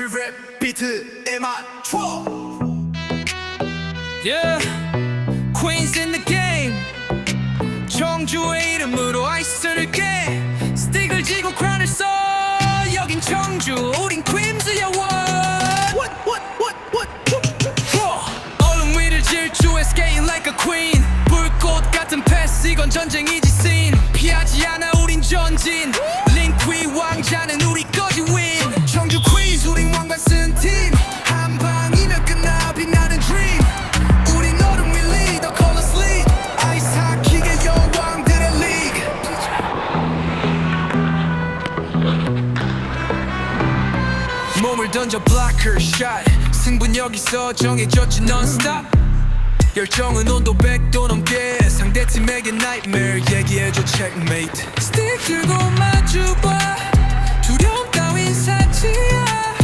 스트릿 랩 비트에 맞춰 Yeah, Queens in the game. 청주의 이름으로 아이스를 깨. 스틱을 쥐고 크라운을 써. 여긴 청주, 우린 퀸즈야 원. What what what what what 얼음 위를 질주해 skating like a queen. 불꽃 같은 패스 이건 전쟁이지 scene. 피하지 않아 우린 전진. 링퀴 왕자는 우리 거 몸을 던져 blocker shot. 승분 여기서 정해졌지 non-stop. 열정은 온도 100도 넘게 상대팀에게 nightmare. 얘기해줘 checkmate. 스틱 들고 마주봐. 두려움 따윈 사치야.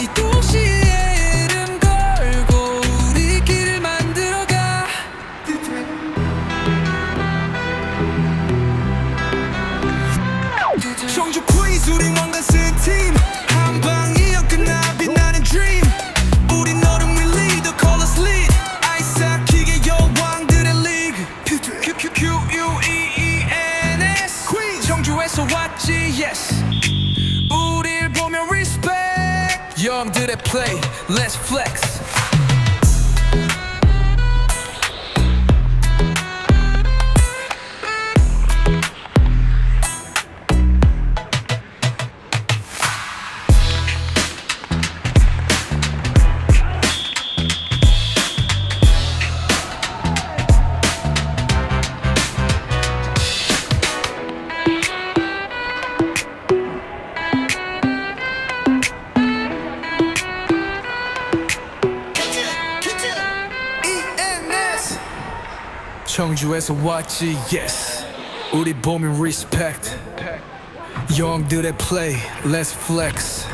이 도시의 이름 걸고 우리 길을 만들어가. 청주 퀴즈 우린 퀴즈 청주에서 왔지 yes 우릴 보면 respect 영들의 play let's flex 청주에서 왔지 yes 우리 보면 respect 영들의 play let's flex